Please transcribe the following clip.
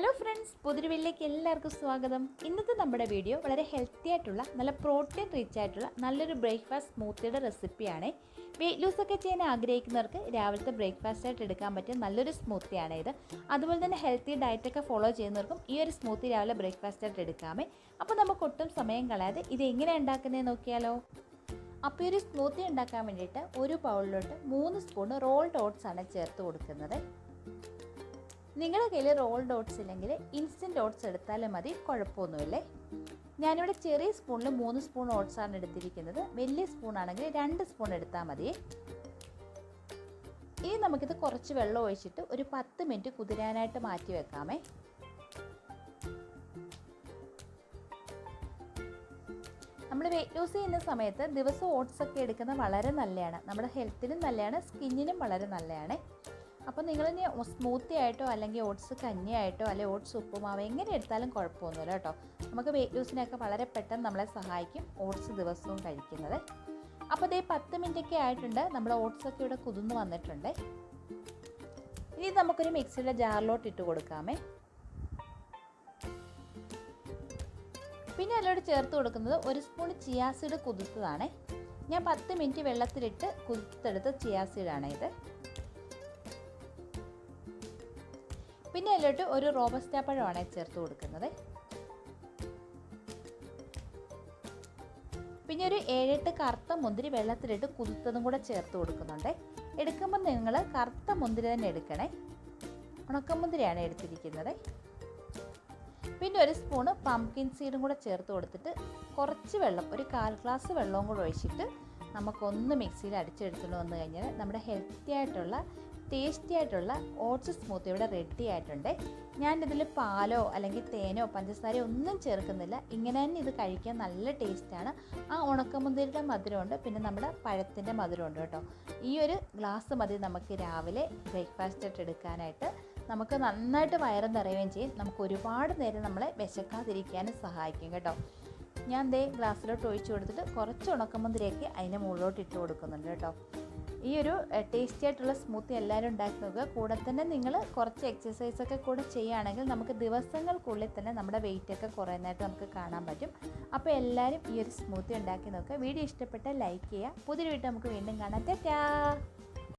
Hello friends പുതിരുവിലേക്ക് എല്ലാവർക്കും സ്വാഗതം. ഇന്നത്തെ നമ്മുടെ വീഡിയോ വളരെ ഹെൽത്തി ആയിട്ടുള്ള നല്ല പ്രോട്ടീൻ റിച്ച് ആയിട്ടുള്ള നല്ലൊരു ബ്രേക്ക്ഫാസ്റ്റ് സ്മൂത്തിയുടെ റെസിപ്പിയാണ് വെയിറ്റ് ലൂസ് ഒക്കെ ചെയ്യാൻ ആഗ്രഹിക്കുന്നവർക്ക് രാവിലത്തെ ബ്രേക്ക്ഫാസ്റ്റ് ആയിട്ട് എടുക്കാൻ പറ്റിയ നല്ലൊരു സ്മൂത്തിയാണ് ഇത്. അതുപോലെ തന്നെ ഹെൽത്തി ഡയറ്റൊക്കെ ഫോളോ ചെയ്യുന്നവർക്കും ഈ ഒരു സ്മൂത്തി രാവിലെ ബ്രേക്ക്ഫാസ്റ്റ് ആയിട്ട് എടുക്കാമേ. അപ്പോൾ നമുക്ക് ഒട്ടും സമയം കളയാതെ ഇത് എങ്ങനെ ഉണ്ടാക്കുന്നതെന്ന് നോക്കിയാലോ? അപ്പോൾ ഒരു സ്മൂത്തി ഉണ്ടാക്കാൻ വേണ്ടിയിട്ട് ഒരു ബൗളിലോട്ട് മൂന്ന് സ്പൂൺ റോൾഡ് ഓട്സ് ആണ് ചേർത്ത് കൊടുക്കുന്നത്. നിങ്ങളുടെ കയ്യിൽ റോൾ ഡോട്ട്സ് ഇല്ലെങ്കിൽ ഇൻസ്റ്റന്റ് ഓട്സ് എടുത്താലും മതി കുഴപ്പമൊന്നുമില്ലേ. ഞാനിവിടെ ചെറിയ സ്പൂണിൽ മൂന്ന് സ്പൂൺ ഓട്സ് ആണ് എടുത്തിരിക്കുന്നത്. വലിയ സ്പൂണാണെങ്കിൽ രണ്ട് സ്പൂൺ എടുത്താൽ മതി. ഇനി നമുക്കിത് കുറച്ച് വെള്ളം ഒഴിച്ചിട്ട് ഒരു പത്ത് മിനിറ്റ് കുതിരാനായിട്ട് മാറ്റി വെക്കാമേ. നമ്മൾ വെയിറ്റ് ലൂസ് ചെയ്യുന്ന സമയത്ത് ദിവസം ഓട്സ് ഒക്കെ എടുക്കുന്നത് വളരെ നല്ലതാണ് നമ്മുടെ ഹെൽത്തിനും നല്ലതാണ് സ്കിന്നിനും വളരെ നല്ലതാണ് അപ്പോൾ ഇനി സ്മൂത്തി ആയിട്ടോ അല്ലെങ്കിൽ ഓട്സ് കഞ്ഞിയായിട്ടോ അല്ലെങ്കിൽ ഓട്സ് ഉപ്പുമാവ് എങ്ങനെ എടുത്താലും കുഴപ്പമൊന്നുമില്ല കേട്ടോ. നമുക്ക് വെയിറ്റ് ലൂസിനൊക്കെ വളരെ പെട്ടെന്ന് നമ്മളെ സഹായിക്കും ഓട്സ് ദിവസവും കഴിക്കുന്നത്. അപ്പോൾ ഇതേ പത്ത് മിനിറ്റൊക്കെ ആയിട്ടുണ്ട്. നമ്മൾ ഓട്സൊക്കെ ഇവിടെ കുതിർന്ന് വന്നിട്ടുണ്ട്. ഇനി നമുക്കൊരു മിക്സിയുടെ ജാറിലോട്ട് ഇട്ട് കൊടുക്കാമേ. പിന്നെ അതിലോട്ട് ചേർത്ത് കൊടുക്കുന്നത് ഒരു സ്പൂൺ ചിയാസീഡ് കുതിർത്തതാണ്. ഞാൻ പത്ത് മിനിറ്റ് വെള്ളത്തിലിട്ട് കുതിർത്തെടുത്ത ചിയാസീഡാണ് ഇത്. പിന്നെ അതിലോട്ട് ഒരു റോബസ്റ്റ പഴമാണ് ചേർത്ത് കൊടുക്കുന്നത്. പിന്നെ ഒരു ഏഴെട്ട് കറുത്ത മുന്തിരി വെള്ളത്തിലിട്ട് കുതിർത്തതും കൂടെ ചേർത്ത് കൊടുക്കുന്നുണ്ട്. എടുക്കുമ്പോൾ നിങ്ങൾ കറുത്ത മുന്തിരി തന്നെ എടുക്കണേ. ഉണക്കമുന്തിരിയാണ് എടുത്തിരിക്കുന്നത്. പിന്നെ ഒരു സ്പൂണ് പംകിൻ സീഡും കൂടെ ചേർത്ത് കൊടുത്തിട്ട് കുറച്ച് വെള്ളം ഒരു കാൽ ഗ്ലാസ് വെള്ളവും കൂടെ ഒഴിച്ചിട്ട് നമുക്കൊന്ന് മിക്സിയിൽ അടിച്ചെടുത്തുകൊണ്ട് വന്നു കഴിഞ്ഞാൽ നമ്മുടെ ഹെൽത്തി ആയിട്ടുള്ള ടേസ്റ്റി ആയിട്ടുള്ള ഓട്സ് സ്മൂത്ത് ഇവിടെ റെഡി ആയിട്ടുണ്ട്. ഞാനിതിൽ പാലോ അല്ലെങ്കിൽ തേനോ പഞ്ചസാരയോ ഒന്നും ചേർക്കുന്നില്ല. ഇങ്ങനെ തന്നെ ഇത് കഴിക്കാൻ നല്ല ടേസ്റ്റാണ് ആ ഉണക്കമുന്തിരിയുടെ മധുരമുണ്ട്. പിന്നെ നമ്മുടെ പഴത്തിന്റെ മധുരമുണ്ട് കേട്ടോ. ഈ ഒരു ഗ്ലാസ് മതി നമുക്ക് രാവിലെ ബ്രേക്ക്ഫാസ്റ്റ് ആയിട്ട് എടുക്കാനായിട്ട്. നമുക്ക് നന്നായിട്ട് വയറ് നിറയുകയും ചെയ്യും. നമുക്ക് ഒരുപാട് നേരം നമ്മളെ വിശക്കാതിരിക്കാനും സഹായിക്കും കേട്ടോ. ഞാൻ ദേ ഗ്ലാസ്സിലോട്ട് ഒഴിച്ചു കൊടുത്തിട്ട് കുറച്ച് ഉണക്കമുന്തിരിയൊക്കെ അതിന്റെ മുകളിലോട്ട് ഇട്ട് കൊടുക്കുന്നുണ്ട് കേട്ടോ. ഈ ഒരു ടേസ്റ്റി ആയിട്ടുള്ള സ്മൂത്തി എല്ലാവരും ഉണ്ടാക്കി നോക്കുക. കൂടെ തന്നെ നിങ്ങൾ കുറച്ച് എക്സസൈസ് ഒക്കെ കൂടെ ചെയ്യുകയാണെങ്കിൽ നമുക്ക് ദിവസങ്ങൾക്കുള്ളിൽ തന്നെ നമ്മുടെ വെയിറ്റ് ഒക്കെ കുറയുന്നതായിട്ട് നമുക്ക് കാണാൻ പറ്റും. അപ്പോൾ എല്ലാവരും ഈ ഒരു സ്മൂത്തി ഉണ്ടാക്കി നോക്കുക. വീഡിയോ ഇഷ്ടപ്പെട്ടാൽ ലൈക്ക് ചെയ്യുക. പുതിയ വീട്ടിൽ നമുക്ക് വീണ്ടും കാണാം. ടാറ്റാ!